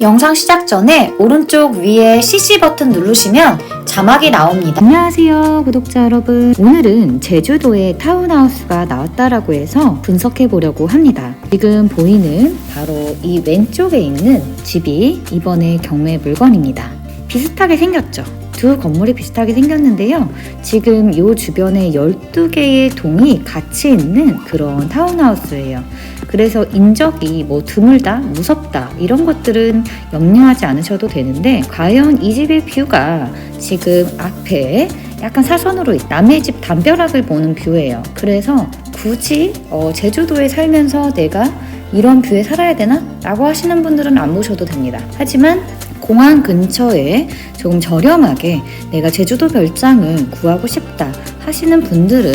영상 시작 전에 오른쪽 위에 CC 버튼 누르시면 자막이 나옵니다. 안녕하세요 구독자 여러분. 오늘은 제주도에 타운하우스가 나왔다라고 해서 분석해 보려고 합니다. 지금 보이는 바로 이 왼쪽에 있는 집이 이번에 경매 물건입니다. 비슷하게 생겼죠 두 건물이 비슷하게 생겼는데요 지금 이 주변에 12개의 동이 같이 있는 그런 타운하우스예요 그래서 인적이 뭐 드물다 무섭다 이런 것들은 염려하지 않으셔도 되는데 과연 이 집의 뷰가 지금 앞에 약간 사선으로 남의 집 담벼락을 보는 뷰예요. 그래서 굳이 어, 제주도에 살면서 내가 이런 뷰에 살아야 되나? 라고 하시는 분들은 안 보셔도 됩니다. 하지만 공항 근처에 조금 저렴하게 내가 제주도 별장을 구하고 싶다 하시는 분들은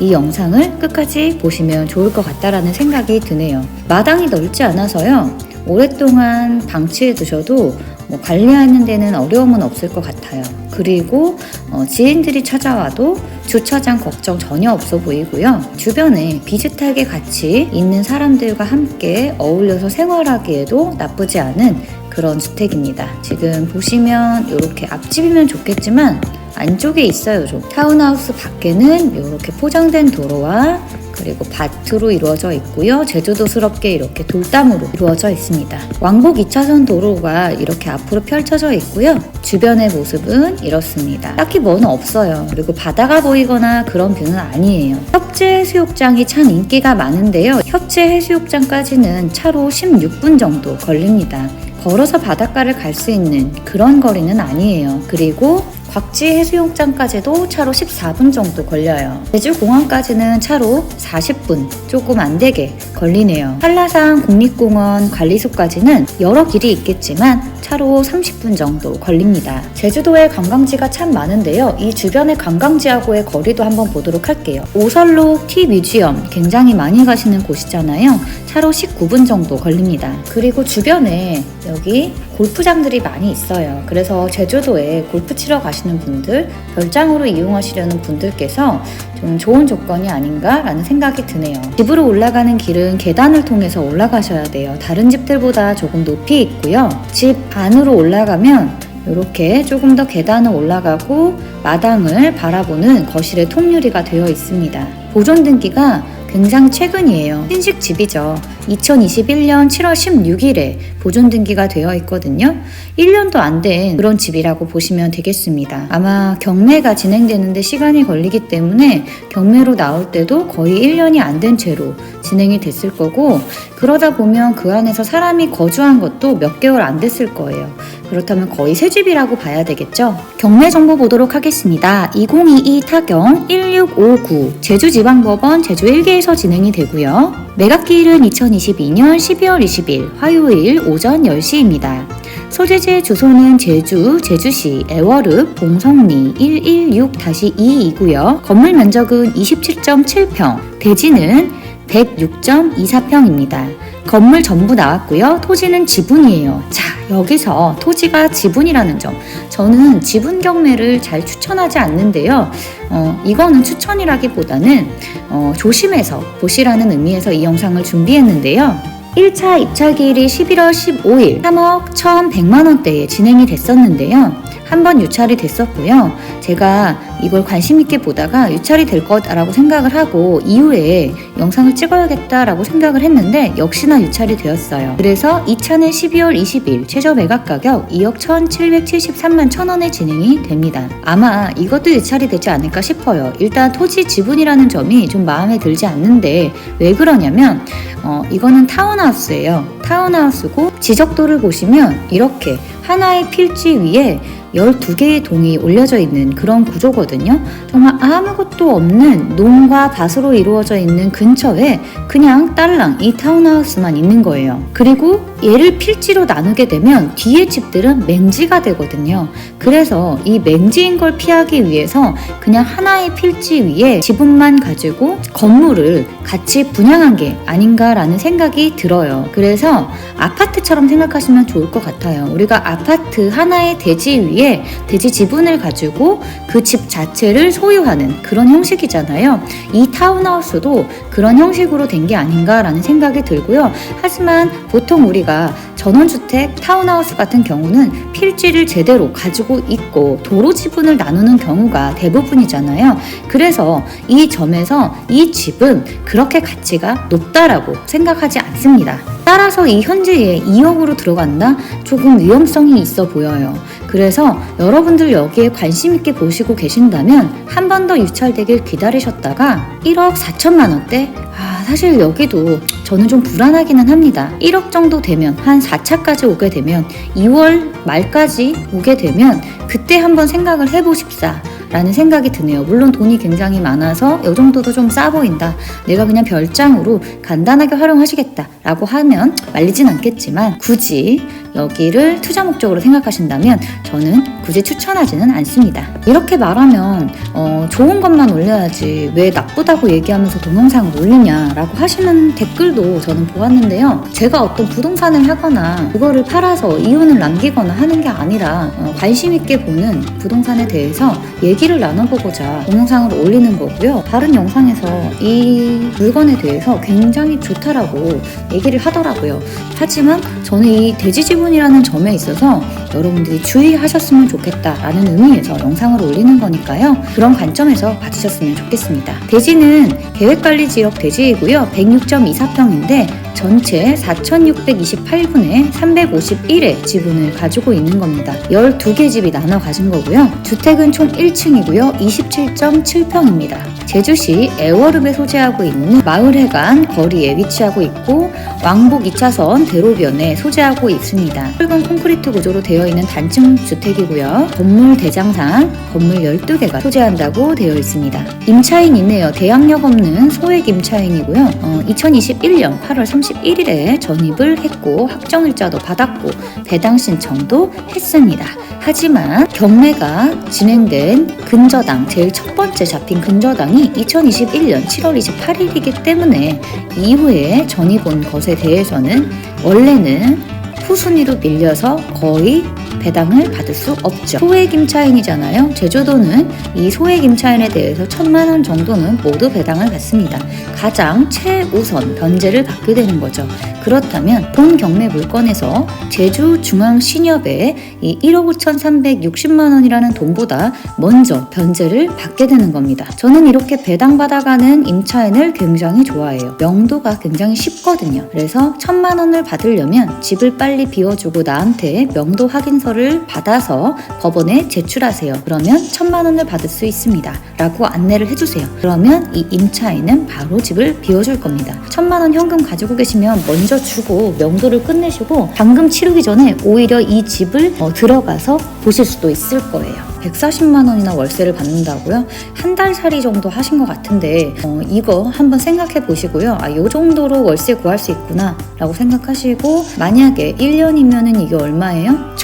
이 영상을 끝까지 보시면 좋을 것 같다라는 생각이 드네요. 마당이 넓지 않아서요. 오랫동안 방치해 두셔도 뭐 관리하는 데는 어려움은 없을 것 같아요. 그리고 어, 지인들이 찾아와도 주차장 걱정 전혀 없어 보이고요. 주변에 비슷하게 같이 있는 사람들과 함께 어울려서 생활하기에도 나쁘지 않은 그런 주택입니다. 지금 보시면 이렇게 앞집이면 좋겠지만 안쪽에 있어요. 좀 타운하우스 밖에는 이렇게 포장된 도로와 그리고 밭으로 이루어져 있고요. 제주도스럽게 이렇게 돌담으로 이루어져 있습니다. 왕복 2차선 도로가 이렇게 앞으로 펼쳐져 있고요. 주변의 모습은 이렇습니다. 딱히 뭐는 없어요. 그리고 바다가 보이거나 그런 뷰는 아니에요. 협재 해수욕장이 참 인기가 많은데요. 협재 해수욕장까지는 차로 16분 정도 걸립니다. 걸어서 바닷가를 갈 수 있는 그런 거리는 아니에요. 그리고 곽지 해수욕장까지도 차로 14분 정도 걸려요. 제주공항까지는 차로 40분 조금 안 되게 걸리네요. 한라산 국립공원 관리소까지는 여러 길이 있겠지만 차로 30분 정도 걸립니다. 제주도에 관광지가 참 많은데요. 이 주변의 관광지하고의 거리도 한번 보도록 할게요. 오설록 티 뮤지엄 굉장히 많이 가시는 곳이잖아요. 차로 19분 정도 걸립니다. 그리고 주변에 여기 골프장들이 많이 있어요. 그래서 제주도에 골프 치러 가시는 분들, 별장으로 이용하시려는 분들께서 좀 좋은 조건이 아닌가라는 생각이 드네요. 집으로 올라가는 길은 계단을 통해서 올라가셔야 돼요. 다른 집들보다 조금 높이 있고요. 집 안으로 올라가면 이렇게 조금 더 계단을 올라가고 마당을 바라보는 거실에 통유리가 되어 있습니다. 보존 등기가 굉장히 최근이에요. 신식 집이죠. 2021년 7월 16일에 보존 등기가 되어 있거든요. 1년도 안 된 그런 집이라고 보시면 되겠습니다. 아마 경매가 진행되는데 시간이 걸리기 때문에 경매로 나올 때도 거의 1년이 안 된 채로 진행이 됐을 거고 그러다 보면 그 안에서 사람이 거주한 것도 몇 개월 안 됐을 거예요. 그렇다면 거의 새 집이라고 봐야 되겠죠? 경매 정보 보도록 하겠습니다. 2022 타경 1659 제주지방법원 제주 1개에서 진행이 되고요. 매각기일은 2022년 12월 20일 화요일 오전 10시입니다. 소재지 주소는 제주, 제주시, 애월읍, 봉성리 116-2이고요. 건물 면적은 27.7평, 대지는 106.24평입니다. 건물 전부 나왔고요. 토지는 지분이에요. 자, 여기서 토지가 지분이라는 점. 저는 지분 경매를 잘 추천하지 않는데요. 어, 이거는 추천이라기보다는 어, 조심해서 보시라는 의미에서 이 영상을 준비했는데요. 1차 입찰 기일이 11월 15일 3억 1,100만 원대에 진행이 됐었는데요. 한 번 유찰이 됐었고요. 제가 이걸 관심 있게 보다가 유찰이 될 거다라고 생각을 하고 이후에 영상을 찍어야겠다라고 생각을 했는데 역시나 유찰이 되었어요. 그래서 2차는 12월 20일 최저 매각 가격 2억 1,773만 1,000원에 진행이 됩니다. 아마 이것도 유찰이 되지 않을까 싶어요. 일단 토지 지분이라는 점이 좀 마음에 들지 않는데 왜 그러냐면 어, 이거는 타운하우스예요. 타운하우스고 지적도를 보시면 이렇게 하나의 필지 위에 12개의 동이 올려져 있는 그런 구조거든요. 정말 아무것도 없는 농과 밭으로 이루어져 있는 근처에 그냥 딸랑 이 타운하우스만 있는 거예요. 그리고 얘를 필지로 나누게 되면 뒤에 집들은 맹지가 되거든요. 그래서 이 맹지인 걸 피하기 위해서 그냥 하나의 필지 위에 지분만 가지고 건물을 같이 분양한 게 아닌가라는 생각이 들어요. 그래서 아파트처럼 생각하시면 좋을 것 같아요. 우리가 아파트 하나의 대지 위에 위에 대지 지분을 가지고 그 집 자체를 소유하는 그런 형식이잖아요. 이 타운하우스도 그런 형식으로 된 게 아닌가라는 생각이 들고요. 하지만 보통 우리가 전원주택, 타운하우스 같은 경우는 필지를 제대로 가지고 있고 도로 지분을 나누는 경우가 대부분이잖아요. 그래서 이 점에서 이 집은 그렇게 가치가 높다라고 생각하지 않습니다. 따라서 이 현재에 2억으로 들어간다? 조금 위험성이 있어 보여요. 그래서 여러분들 여기에 관심 있게 보시고 계신다면 한 번 더 유찰되길 기다리셨다가 1억 4천만 원대? 아, 사실 여기도 저는 좀 불안하기는 합니다. 1억 정도 되면 한 4차까지 오게 되면 2월 말까지 오게 되면 그때 한번 생각을 해보십사. 라는 생각이 드네요. 물론 돈이 굉장히 많아서 이 정도도 좀 싸 보인다. 내가 그냥 별장으로 간단하게 활용하시겠다. 라고 하면 말리진 않겠지만 굳이 여기를 투자 목적으로 생각하신다면 저는 굳이 추천하지는 않습니다. 이렇게 말하면 어, 좋은 것만 올려야지 왜 나쁘다고 얘기하면서 동영상을 올리냐라고 하시는 댓글도 저는 보았는데요. 제가 어떤 부동산을 하거나 그거를 팔아서 이윤을 남기거나 하는 게 아니라 어, 관심 있게 보는 부동산에 대해서 얘기를 나눠보고자 동영상을 올리는 거고요. 다른 영상에서 이 물건에 대해서 굉장히 좋다라고 얘기를 하더라고요. 하지만 저는 이 대지 지분 이라는 점에 있어서 여러분들이 주의하셨으면 좋겠다라는 의미에서 영상을 올리는 거니까요. 그런 관점에서 봐주셨으면 좋겠습니다. 대지는 계획관리지역 대지이고요. 106.24평인데 전체 4,628분의 351의 지분을 가지고 있는 겁니다. 12개 집이 나눠 가진 거고요. 주택은 총 1층이고요. 27.7평입니다. 제주시 애월읍에 소재하고 있는 마을회관 거리에 위치하고 있고 왕복 2차선 대로변에 소재하고 있습니다. 붉은 콘크리트 구조로 되어 있는 단층 주택이고요. 건물 대장상 건물 12개가 소재한다고 되어 있습니다. 임차인 있네요. 대항력 없는 소액 임차인이고요. 어, 2021년 8월 31일에 전입을 했고 확정일자도 받았고 배당 신청도 했습니다. 하지만 경매가 진행된 근저당 제일 첫 번째 잡힌 근저당이 2021년 7월 28일이기 때문에 이후에 전입 온 것에 대해서는 원래는 후순위로 밀려서 거의 배당을 받을 수 없죠. 소액 임차인이잖아요. 제주도는 이 소액 임차인에 대해서 천만 원 정도는 모두 배당을 받습니다. 가장 최우선 변제를 받게 되는 거죠. 그렇다면 본 경매 물건에서 제주 중앙 신협에 이 1억 5,360만 원이라는 돈보다 먼저 변제를 받게 되는 겁니다. 저는 이렇게 배당받아가는 임차인을 굉장히 좋아해요. 명도가 굉장히 쉽거든요. 그래서 천만 원을 받으려면 집을 빨리 비워주고 나한테 명도 확인 서를 받아서 법원에 제출하세요. 그러면 천만 원을 받을 수 있습니다. 라고 안내를 해주세요. 그러면 이 임차인은 바로 집을 비워줄 겁니다. 천만 원 현금 가지고 계시면 먼저 주고 명도를 끝내시고 방금 치르기 전에 오히려 이 집을 어, 들어가서 보실 수도 있을 거예요. 140만 원이나 월세를 받는다고요? 한 달 살이 정도 하신 것 같은데 어, 이거 한번 생각해 보시고요. 아, 요 정도로 월세 구할 수 있구나 라고 생각하시고 만약에 1년이면은 이게 얼마예요?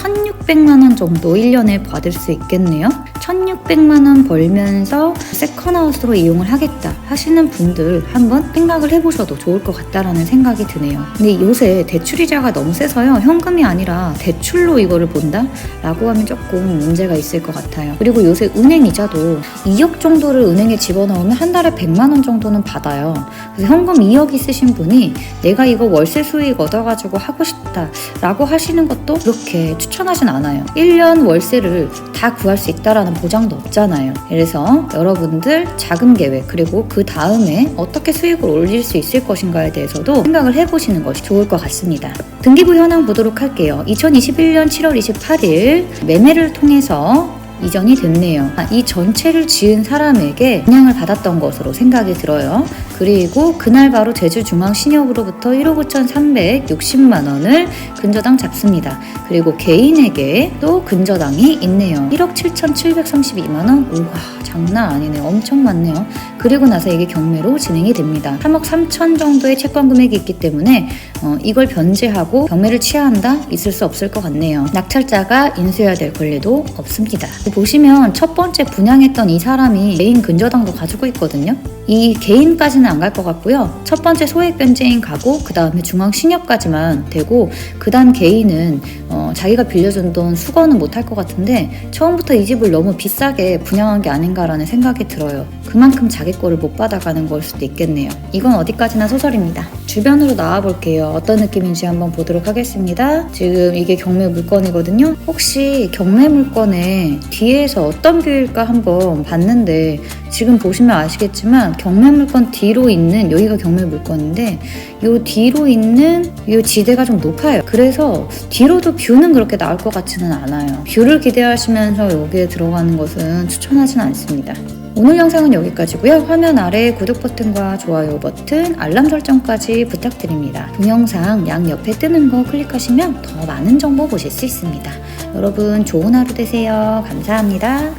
1600만 원 정도 1년에 받을 수 있겠네요. 1600만 원 벌면서 세컨하우스로 이용을 하겠다 하시는 분들 한번 생각을 해보셔도 좋을 것 같다라는 생각이 드네요. 근데 요새 대출이자가 너무 세서요. 현금이 아니라 대출로 이거를 본다? 라고 하면 조금 문제가 있을 것 같아요. 그리고 요새 은행 이자도 2억 정도를 은행에 집어넣으면 한 달에 100만 원 정도는 받아요. 그래서 현금 2억 있으신 분이 내가 이거 월세 수익 얻어가지고 하고 싶다 라고 하시는 것도 그렇게 추천하진. 1년 월세를 다 구할 수 있다라는 보장도 없잖아요. 그래서 여러분들 자금 계획 그리고 그 다음에 어떻게 수익을 올릴 수 있을 것인가에 대해서도 생각을 해보시는 것이 좋을 것 같습니다. 등기부 현황 보도록 할게요. 2021년 7월 28일 매매를 통해서 이전이 됐네요. 아, 이 전체를 지은 사람에게 분양을 받았던 것으로 생각이 들어요. 그리고 그날 바로 제주중앙신협으로부터 1억 5,360만 원을 근저당 잡습니다. 그리고 개인에게 또 근저당이 있네요. 1억 7,732만 원? 우와 장난 아니네. 엄청 많네요. 그리고 나서 이게 경매로 진행이 됩니다. 3억 3천 정도의 채권 금액이 있기 때문에 어, 이걸 변제하고 경매를 취하한다? 있을 수 없을 것 같네요. 낙찰자가 인수해야 될 권리도 없습니다. 보시면 첫 번째 분양했던 이 사람이 개인 근저당도 가지고 있거든요. 이 개인까지는 안 갈 것 같고요. 첫 번째 소액 변제인 가고 그 다음에 중앙 신협까지만 되고 그다음 개인은 어, 자기가 빌려준 돈 수거는 못 할 것 같은데 처음부터 이 집을 너무 비싸게 분양한 게 아닌가라는 생각이 들어요. 그만큼 자기 거를 못 받아가는 걸 수도 있겠네요. 이건 어디까지나 소설입니다. 주변으로 나와 볼게요. 어떤 느낌인지 한번 보도록 하겠습니다. 지금 이게 경매 물건이거든요. 혹시 경매 물건에 뒤에서 어떤 뷰일까 한번 봤는데 지금 보시면 아시겠지만 경매 물건 뒤로 있는 여기가 경매 물건인데 요 뒤로 있는 요 지대가 좀 높아요. 그래서 뒤로도 뷰는 그렇게 나올 것 같지는 않아요. 뷰를 기대하시면서 여기에 들어가는 것은 추천하진 않습니다. 오늘 영상은 여기까지고요. 화면 아래 구독 버튼과 좋아요 버튼, 알람 설정까지 부탁드립니다. 동영상 양 옆에 뜨는 거 클릭하시면 더 많은 정보 보실 수 있습니다. 여러분 좋은 하루 되세요. 감사합니다.